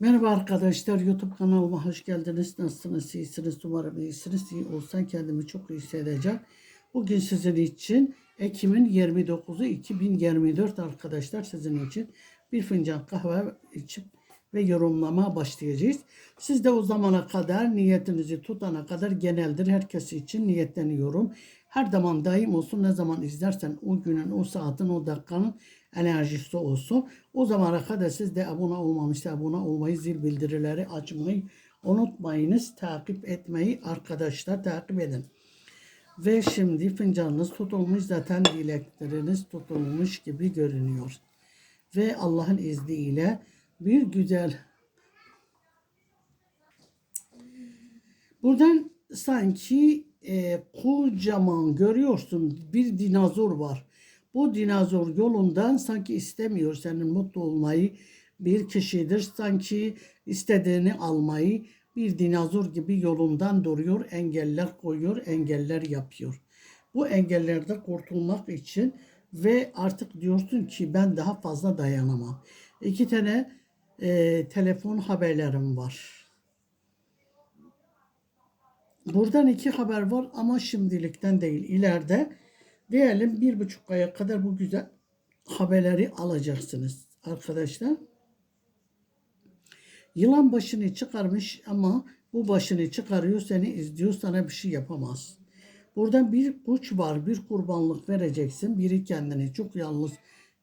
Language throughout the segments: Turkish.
Merhaba arkadaşlar YouTube kanalıma hoş geldiniz. Nasılsınız? İyisiniz? Umarım iyisiniz. İyi olsan kendimi çok iyi hissedeceğim. Bugün sizin için Ekim'in 29'u 2024 arkadaşlar sizin için bir fincan kahve içip ve yorumlama başlayacağız. Siz de o zamana kadar niyetinizi tutana kadar geneldir. Herkes için niyetleniyorum. Her zaman daim olsun ne zaman izlersen o günün, o saatin, o dakikanın enerjisi olsun. O zamana kadar siz de abone olmamışsa abone olmayı, zil bildirileri açmayı unutmayınız. Takip etmeyi arkadaşlar takip edin. Ve şimdi fincanınız tutulmuş zaten dilekleriniz tutulmuş gibi görünüyor. Ve Allah'ın izniyle bir güzel buradan sanki e, kocaman görüyorsun bir dinozor var. Bu dinozor yolundan sanki istemiyor senin mutlu olmayı bir kişidir. Sanki istediğini almayı bir dinozor gibi yolundan duruyor, engeller koyuyor, engeller yapıyor. Bu engellerden kurtulmak için ve artık diyorsun ki ben daha fazla dayanamam. İki tane e, telefon haberlerim var. Buradan iki haber var ama şimdilikten değil. İleride diyelim bir buçuk aya kadar bu güzel haberleri alacaksınız arkadaşlar. Yılan başını çıkarmış ama bu başını çıkarıyor seni izliyor sana bir şey yapamaz. Buradan bir kuş var bir kurbanlık vereceksin. Biri kendini çok yalnız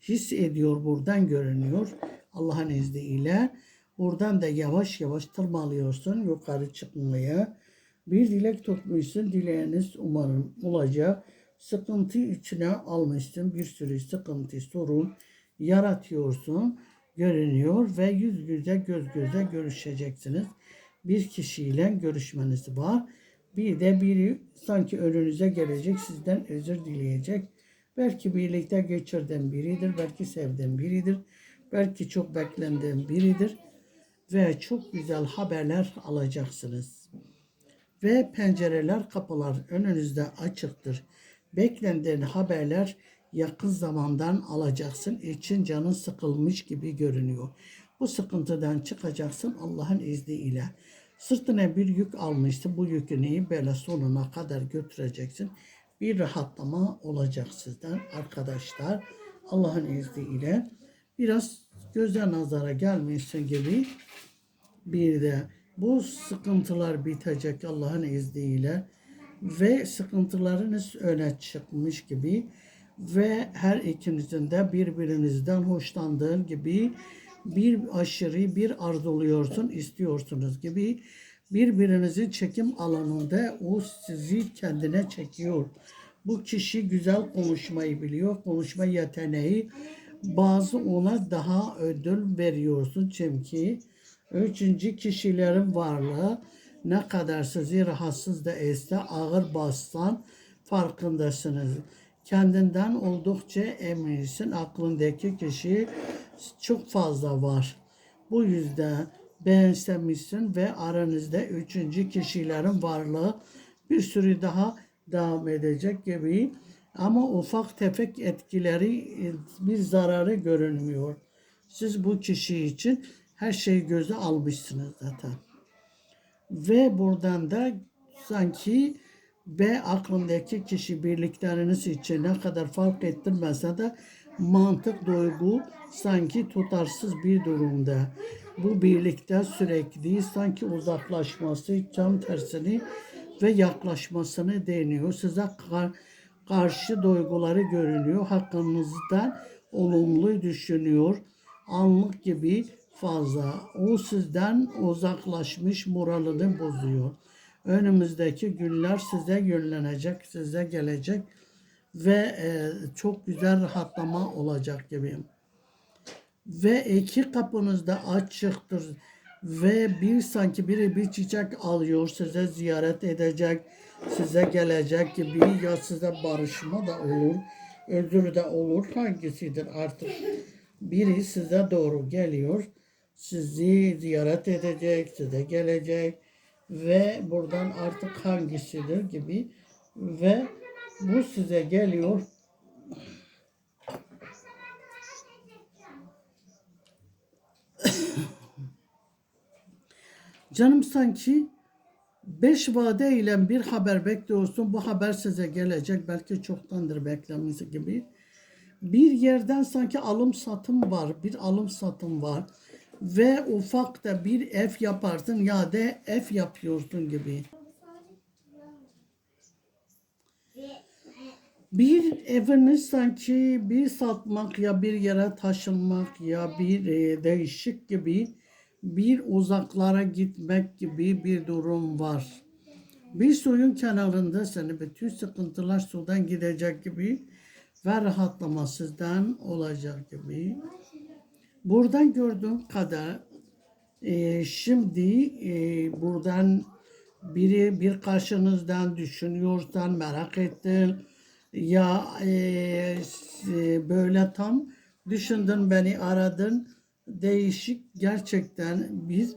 hissediyor buradan görünüyor. Allah'ın izniyle. Buradan da yavaş yavaş tırmalıyorsun yukarı çıkmaya. Bir dilek tutmuşsun. Dileğiniz umarım olacak. Sıkıntı içine almışsın. Bir sürü sıkıntı, sorun yaratıyorsun. Görünüyor ve yüz yüze göz göze görüşeceksiniz. Bir kişiyle görüşmeniz var. Bir de biri sanki önünüze gelecek sizden özür dileyecek. Belki birlikte geçirdiğin biridir. Belki sevdiğin biridir. Belki çok beklendiğin biridir. Ve çok güzel haberler alacaksınız ve pencereler kapılar önünüzde açıktır. Beklendiğin haberler yakın zamandan alacaksın. İçin canın sıkılmış gibi görünüyor. Bu sıkıntıdan çıkacaksın Allah'ın izniyle. Sırtına bir yük almıştı. Bu yükünü böyle sonuna kadar götüreceksin. Bir rahatlama olacak sizden arkadaşlar. Allah'ın izniyle biraz göze nazara gelmişsin gibi bir de bu sıkıntılar bitecek Allah'ın izniyle ve sıkıntılarınız öne çıkmış gibi ve her ikinizin de birbirinizden hoşlandığın gibi bir aşırı bir arzuluyorsun, istiyorsunuz gibi birbirinizin çekim alanında o sizi kendine çekiyor. Bu kişi güzel konuşmayı biliyor, konuşma yeteneği. Bazı ona daha ödül veriyorsun çünkü Üçüncü kişilerin varlığı ne kadar sizi rahatsız da etse ağır bassan farkındasınız. Kendinden oldukça eminsin. Aklındaki kişi çok fazla var. Bu yüzden benimsemişsin ve aranızda üçüncü kişilerin varlığı bir sürü daha devam edecek gibi ama ufak tefek etkileri bir zararı görünmüyor. Siz bu kişi için her şeyi göze almışsınız zaten. Ve buradan da sanki B aklındaki kişi birlikleriniz için ne kadar fark ettirmese de mantık duygu sanki tutarsız bir durumda. Bu birlikte sürekli sanki uzaklaşması tam tersini ve yaklaşmasını deniyor. Size kar karşı duyguları görünüyor. Hakkınızdan olumlu düşünüyor. Anlık gibi fazla. O sizden uzaklaşmış moralini bozuyor. Önümüzdeki günler size yönlenecek, size gelecek ve e, çok güzel rahatlama olacak gibi. Ve iki kapınız da açıktır ve bir sanki biri bir çiçek alıyor, size ziyaret edecek, size gelecek gibi ya size barışma da olur, özür de olur. Hangisidir artık? Biri size doğru geliyor sizi ziyaret edecek, size gelecek ve buradan artık hangisidir gibi ve bu size geliyor. Canım sanki beş vade ile bir haber bekliyorsun. Bu haber size gelecek. Belki çoktandır beklenmesi gibi. Bir yerden sanki alım satım var. Bir alım satım var. Ve ufak da bir ev yaparsın ya da ev yapıyorsun gibi. Bir eviniz sanki bir satmak ya bir yere taşınmak ya bir e, değişik gibi bir uzaklara gitmek gibi bir durum var. Bir suyun kenarında seni bütün sıkıntılar sudan gidecek gibi ve rahatlama sizden olacak gibi. Buradan gördüğüm kadar e, şimdi e, buradan biri bir karşınızdan düşünüyorsan merak ettin ya e, e, böyle tam düşündün beni aradın değişik gerçekten biz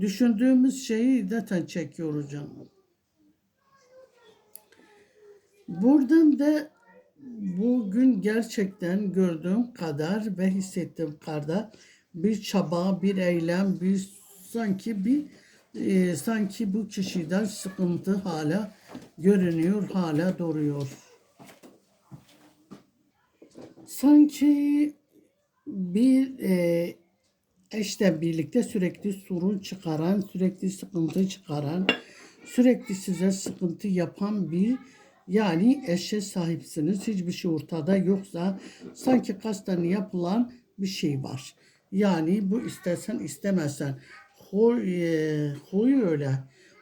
düşündüğümüz şeyi zaten çekiyoruz canım. Buradan da bugün gerçekten gördüğüm kadar ve hissettiğim kadar bir çaba, bir eylem, bir sanki bir e, sanki bu kişiden sıkıntı hala görünüyor, hala duruyor. Sanki bir e, eşle birlikte sürekli sorun çıkaran, sürekli sıkıntı çıkaran, sürekli size sıkıntı yapan bir yani eşe sahipsiniz. Hiçbir şey ortada yoksa sanki kasten yapılan bir şey var. Yani bu istesen istemezsen huy, e, huy öyle.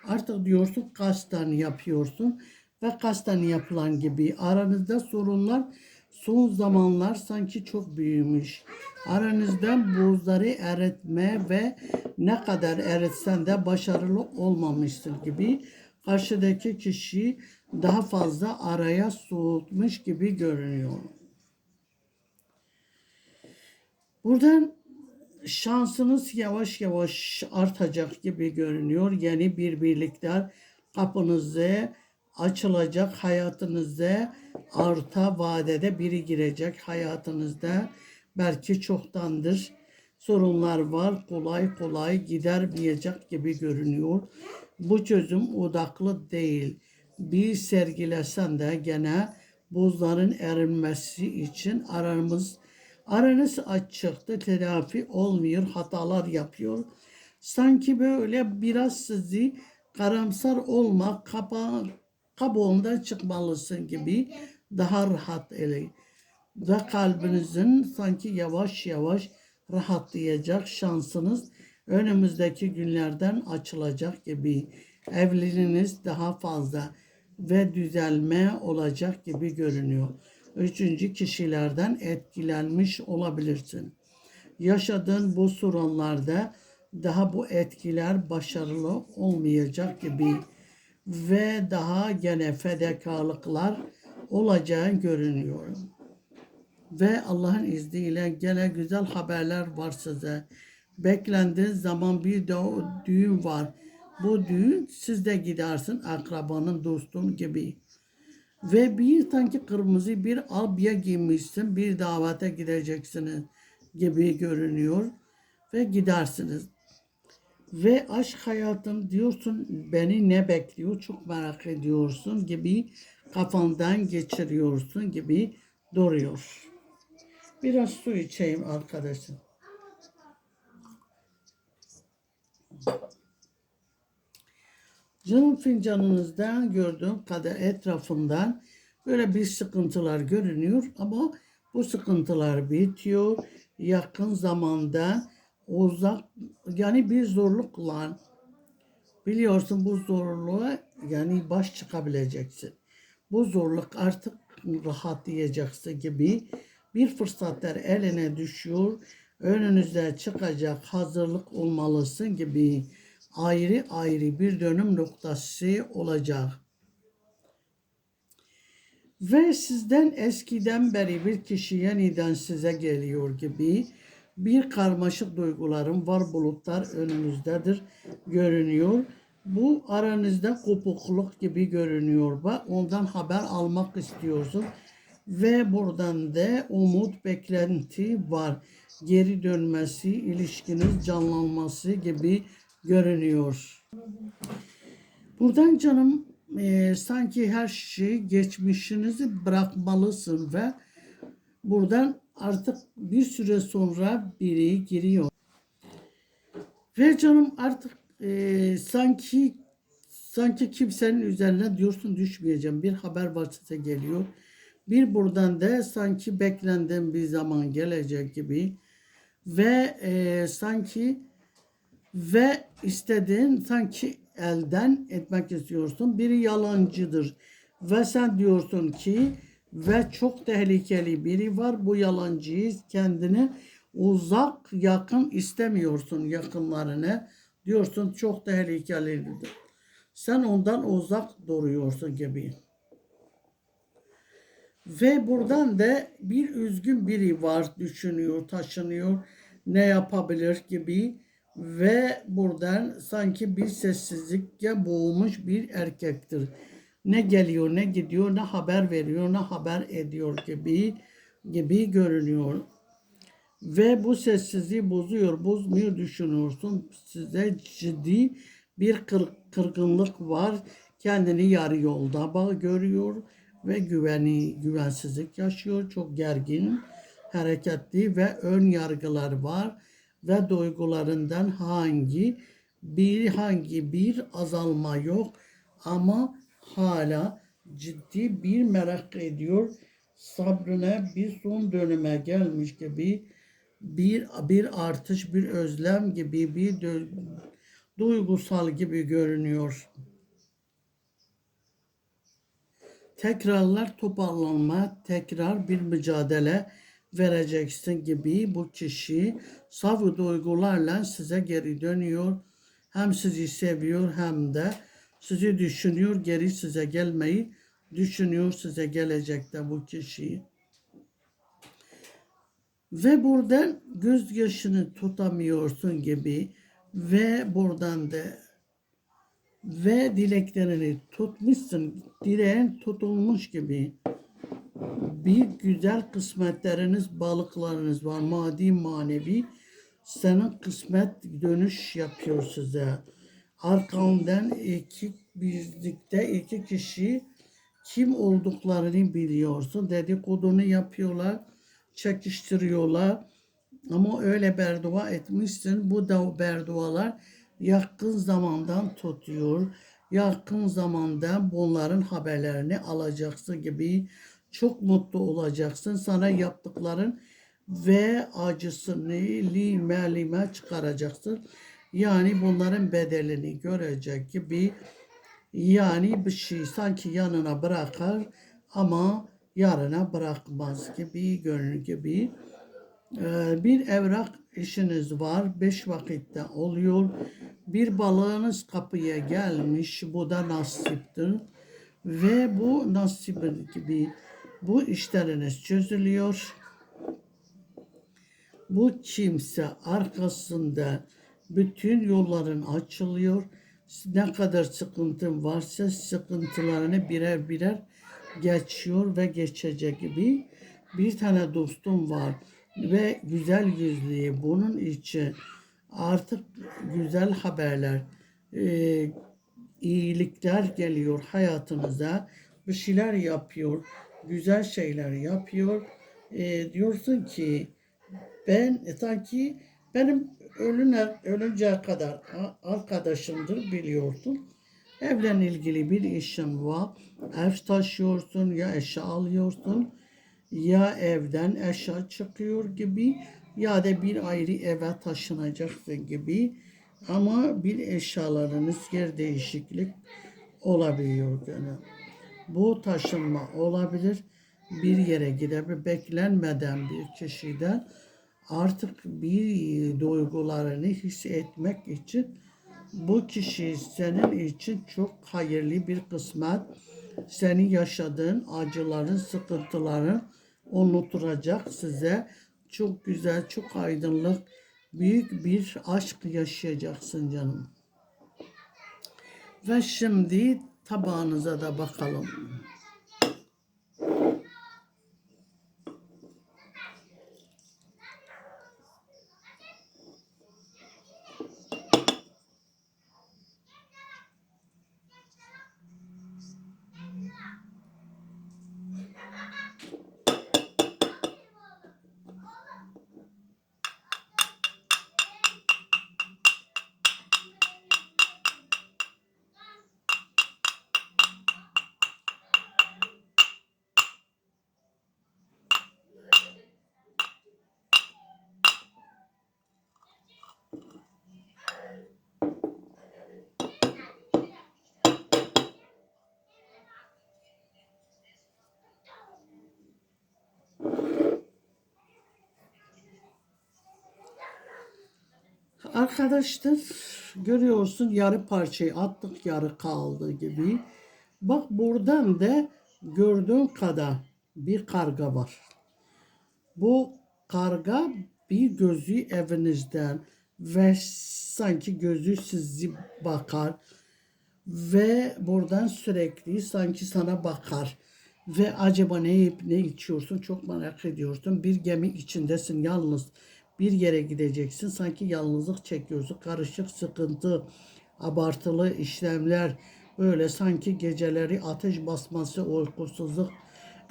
Artık diyorsun kasten yapıyorsun ve kasten yapılan gibi aranızda sorunlar son zamanlar sanki çok büyümüş. Aranızdan buzları eritme ve ne kadar eritsen de başarılı olmamışsın gibi karşıdaki kişi daha fazla araya soğutmuş gibi görünüyor. Buradan şansınız yavaş yavaş artacak gibi görünüyor. Yeni bir birlikler kapınızı açılacak hayatınızda arta vadede biri girecek hayatınızda belki çoktandır sorunlar var kolay kolay gidermeyecek gibi görünüyor. Bu çözüm odaklı değil. Bir sergilesen de gene buzların erinmesi için aramız aranız açıktı telafi olmuyor hatalar yapıyor. Sanki böyle biraz sizi karamsar olma kapa, kabuğundan çıkmalısın gibi daha rahat ele ve kalbinizin sanki yavaş yavaş rahatlayacak şansınız önümüzdeki günlerden açılacak gibi evliliğiniz daha fazla ve düzelme olacak gibi görünüyor. Üçüncü kişilerden etkilenmiş olabilirsin. Yaşadığın bu sorunlarda daha bu etkiler başarılı olmayacak gibi ve daha gene fedakarlıklar olacağı görünüyor. Ve Allah'ın izniyle gene güzel haberler var size. Beklendiği zaman bir de düğün var. Bu düğün siz de gidersin akrabanın, dostun gibi. Ve bir tane kırmızı bir abya giymişsin, bir davete gideceksiniz gibi görünüyor. Ve gidersiniz. Ve aşk hayatım diyorsun beni ne bekliyor çok merak ediyorsun gibi kafandan geçiriyorsun gibi duruyor. Biraz su içeyim arkadaşım. Canım fincanınızdan gördüğüm kadar etrafından böyle bir sıkıntılar görünüyor ama bu sıkıntılar bitiyor. Yakın zamanda uzak yani bir zorlukla biliyorsun bu zorluğa yani baş çıkabileceksin. Bu zorluk artık rahatlayacaksın gibi bir fırsatlar eline düşüyor. Önünüzde çıkacak hazırlık olmalısın gibi ayrı ayrı bir dönüm noktası olacak. Ve sizden eskiden beri bir kişi yeniden size geliyor gibi bir karmaşık duygularım var bulutlar önünüzdedir görünüyor. Bu aranızda kopukluk gibi görünüyor. Bak ondan haber almak istiyorsun. Ve buradan da umut, beklenti var. Geri dönmesi, ilişkiniz canlanması gibi görünüyor. Buradan canım e, sanki her şeyi geçmişinizi bırakmalısın ve buradan artık bir süre sonra biri giriyor. Ve canım artık e, sanki sanki kimsenin üzerine diyorsun düşmeyeceğim. Bir haber size geliyor. Bir buradan da sanki beklendiğim bir zaman gelecek gibi ve e, sanki ve istediğin sanki elden etmek istiyorsun. Biri yalancıdır ve sen diyorsun ki ve çok tehlikeli biri var. Bu yalancıyı kendini uzak yakın istemiyorsun yakınlarını. Diyorsun çok tehlikelidir. Sen ondan uzak duruyorsun gibi. Ve buradan da bir üzgün biri var düşünüyor, taşınıyor, ne yapabilir gibi ve buradan sanki bir sessizlikle boğulmuş bir erkektir. Ne geliyor, ne gidiyor, ne haber veriyor, ne haber ediyor gibi gibi görünüyor. Ve bu sessizliği bozuyor, bozmuyor düşünüyorsun. Size ciddi bir kır, kırgınlık var. Kendini yarı yolda görüyor ve güveni, güvensizlik yaşıyor. Çok gergin, hareketli ve ön yargılar var ve duygularından hangi bir hangi bir azalma yok ama hala ciddi bir merak ediyor. Sabrına bir son döneme gelmiş gibi bir bir artış, bir özlem gibi bir dö- duygusal gibi görünüyor. Tekrarlar toparlanma, tekrar bir mücadele vereceksin gibi bu kişi saf duygularla size geri dönüyor. Hem sizi seviyor hem de sizi düşünüyor, geri size gelmeyi düşünüyor size gelecekte bu kişi. Ve buradan gözyaşını tutamıyorsun gibi ve buradan da ve dileklerini tutmuşsun, dileğin tutulmuş gibi bir güzel kısmetleriniz, balıklarınız var. Maddi manevi senin kısmet dönüş yapıyor size. Arkamdan iki birlikte iki kişi kim olduklarını biliyorsun. Dedikodunu yapıyorlar, çekiştiriyorlar. Ama öyle berdua etmişsin. Bu da berdualar yakın zamandan tutuyor. Yakın zamanda bunların haberlerini alacaksın gibi çok mutlu olacaksın. Sana yaptıkların ve acısını lime lime çıkaracaksın. Yani bunların bedelini görecek gibi yani bir şey sanki yanına bırakır ama yarına bırakmaz gibi görünür gibi. Ee, bir evrak işiniz var. Beş vakitte oluyor. Bir balığınız kapıya gelmiş. Bu da nasiptir. Ve bu nasibin gibi bu işleriniz çözülüyor. Bu kimse arkasında bütün yolların açılıyor. Ne kadar sıkıntın varsa sıkıntılarını birer birer geçiyor ve geçecek gibi. Bir tane dostum var ve güzel yüzlü bunun için artık güzel haberler, e, iyilikler geliyor hayatınıza. Bir şeyler yapıyor, güzel şeyler yapıyor. E, diyorsun ki ben e, sanki benim ölüne, ölünceye kadar arkadaşımdır biliyorsun. Evle ilgili bir işin var. Ev taşıyorsun ya eşya alıyorsun ya evden eşya çıkıyor gibi ya da bir ayrı eve taşınacaksın gibi ama bir eşyalarınız yer değişiklik olabiliyor gene. Bu taşınma olabilir. Bir yere gidebilir. Beklenmeden bir kişiden artık bir duygularını hissetmek için bu kişi senin için çok hayırlı bir kısmet. Senin yaşadığın acıların, sıkıntıların unutturacak size. Çok güzel, çok aydınlık, büyük bir aşk yaşayacaksın canım. Ve şimdi tabağınıza da bakalım. Arkadaşlar görüyorsun yarı parçayı attık yarı kaldı gibi. Bak buradan da gördüğün kadar bir karga var. Bu karga bir gözü evinizden ve sanki gözü sizi bakar ve buradan sürekli sanki sana bakar ve acaba ne yiyip ne içiyorsun çok merak ediyorsun. Bir gemi içindesin yalnız bir yere gideceksin sanki yalnızlık çekiyorsun. Karışık sıkıntı, abartılı işlemler böyle sanki geceleri ateş basması, uykusuzluk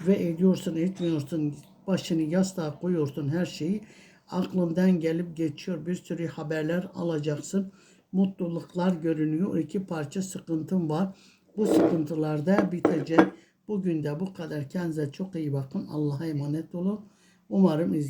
ve ediyorsun etmiyorsun başını yastığa koyuyorsun her şeyi aklından gelip geçiyor. Bir sürü haberler alacaksın mutluluklar görünüyor. İki parça sıkıntım var. Bu sıkıntılar da bitecek. Bugün de bu kadar. Kendinize çok iyi bakın. Allah'a emanet olun. Umarım iz